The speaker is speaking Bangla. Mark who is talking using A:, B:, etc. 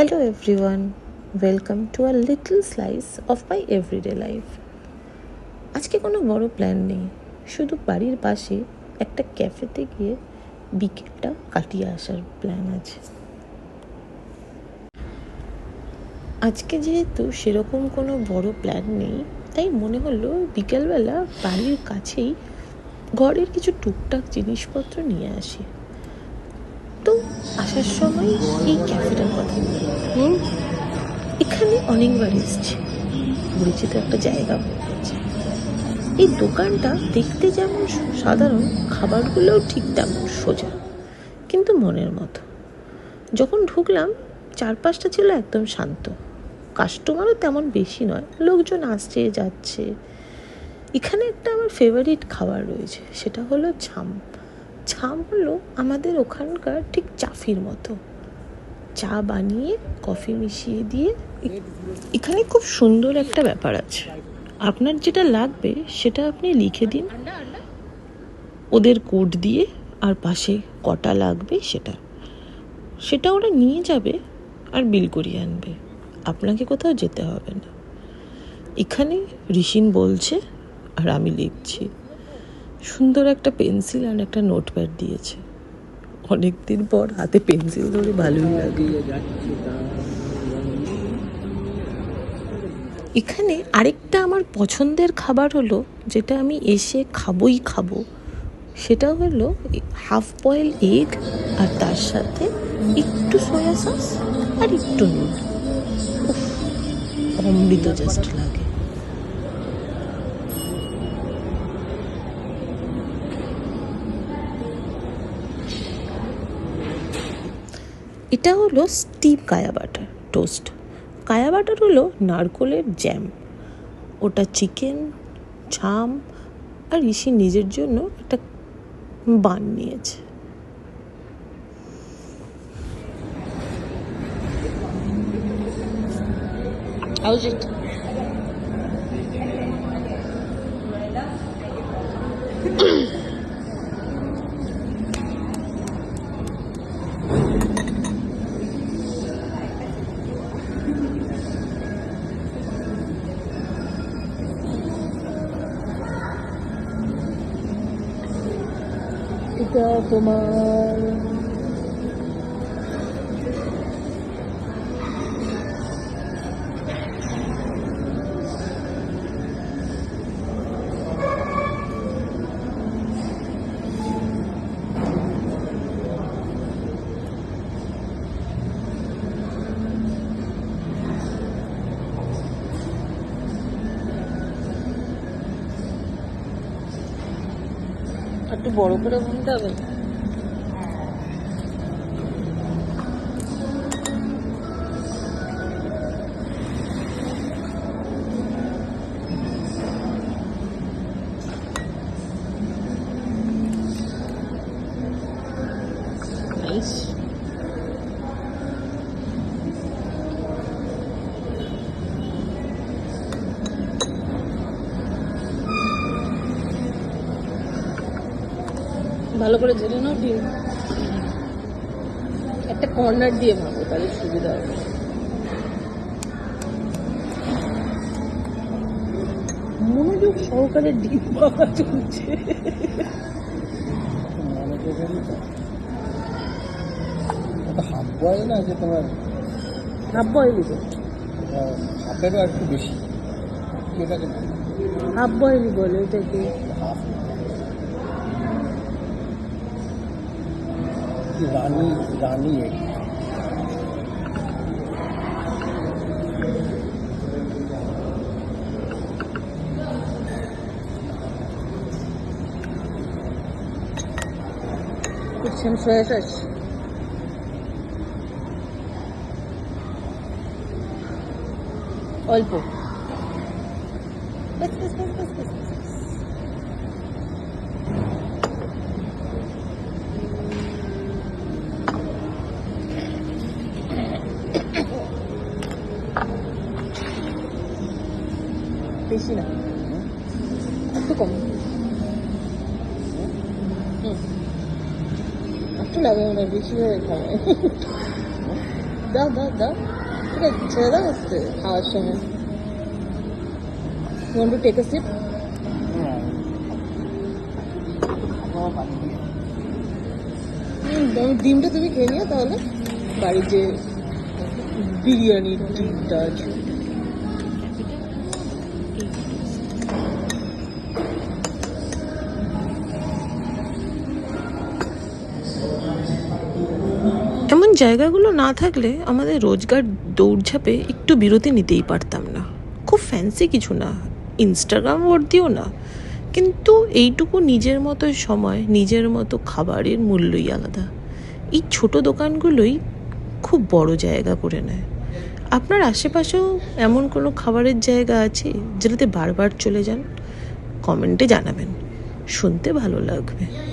A: Hello everyone, welcome to a little slice of my everyday life. আজকে কোনো বড় প্ল্যান নেই। শুধু বাড়ির পাশে একটা ক্যাফেতে গিয়ে বিকেলটা কাটিয়ে আসার প্ল্যান আছে। আজকে যেহেতু সেরকম কোনো বড় প্ল্যান নেই তাই মনে হলো বিকেলবেলা বাড়ির কাছেই ঘরের কিছু টুকটাক জিনিসপত্র নিয়ে আসি। তো আসার সময় এই ক্যাফেটার কথা। এখানে অনেকবার এসেছি। পরিচিত একটা জায়গা হয়ে এই দোকানটা দেখতে যেমন সাধারণ, খাবারগুলোও ঠিক তেমন সোজা, কিন্তু মনের মতো। যখন ঢুকলাম, চারপাশটা ছিল একদম শান্ত। কাস্টমারও তেমন বেশি নয়, লোকজন আসছে, যাচ্ছে। এখানে একটা আমার ফেভারিট খাবার রয়েছে, সেটা হলো ছাম। ছাম হলো আমাদের ওখানকার ঠিক চাফির মতো। চা বানিয়ে, কফি মিশিয়ে দিয়ে এখানে খুব সুন্দর একটা ব্যাপার আছে। আপনার যেটা লাগবে, সেটা আপনি লিখে দিন। ওদের কোড দিয়ে আর পাশে কটা লাগবে সেটা। সেটা ওরা নিয়ে যাবে আর বিল করিয়ে আনবে। আপনাকে কোথাও যেতে হবে না। এখানে ঋষিন বলছে আর আমি লিখছি। সুন্দর একটা পেন্সিল আর একটা নোটপ্যাড দিয়েছে। অনেক দিন পর হাতে পেন্সিল ধরে ভালোই লাগে। এখানে আরেকটা আমার পছন্দের খাবার হলো, যেটা আমি এসে খাবই খাব। সেটা হলো হাফ বয়েল এগ আর তার সাথে একটু সয়া সস আর একটু নুন। অমৃত জাস্ট লাগে এটা হলো steam kaya butter toast kaya butter হলো নারকোলের জ্যাম ওটা চিকেন ছাম আর ঋষি নিজের জন্য একটা বান নিয়েছে।
B: How's it? এটা তোমার বড় করে বুনতে হবে। ভালো করে জেনে নাও ডিম। একটা কর্নার দিয়ে ভাবো তাহলে সুবিধা হবে। মনোযোগ সহকারে ডিম পাওয়া চলছে।
C: হাফ বয়েল না যে তোমার
B: হাফ বয়েলই তো।
C: হাফেরও একটু বেশি।
B: হাফ বয়েলই বলে এটাকে
C: হাফ की रानी
B: रानी है It's him first. Olpo. Bas, bas, bas, bas, bas. বেশি না একটু কম একটু লাগে না বেশি হয়ে খাওয়ায় দাও দাও দাও ঠিক আছে ছেড়ে দাও আস্তে খাওয়ার সময় want to take a sip ডিমটা তুমি খেয়ে নিও তাহলে বাড়ির যে বিরিয়ানির ডিমটা আছে
A: জায়গাগুলো না থাকলে আমাদের রোজগার দৌড়ঝাঁপে একটু বিরতি নিতেই পারতাম না। খুব ফ্যান্সি কিছু না ইনস্টাগ্রাম ভর্তিও না। কিন্তু এইটুকু নিজের মতো সময়, নিজের মতো খাবারের মূল্যই আলাদা। এই ছোট দোকানগুলোই খুব বড় জায়গা করে নেয়। আপনার আশেপাশেও এমন কোনো খাবারের জায়গা আছে যেটাতে বারবার চলে যান? কমেন্টে জানাবেন। শুনতে ভালো লাগবে।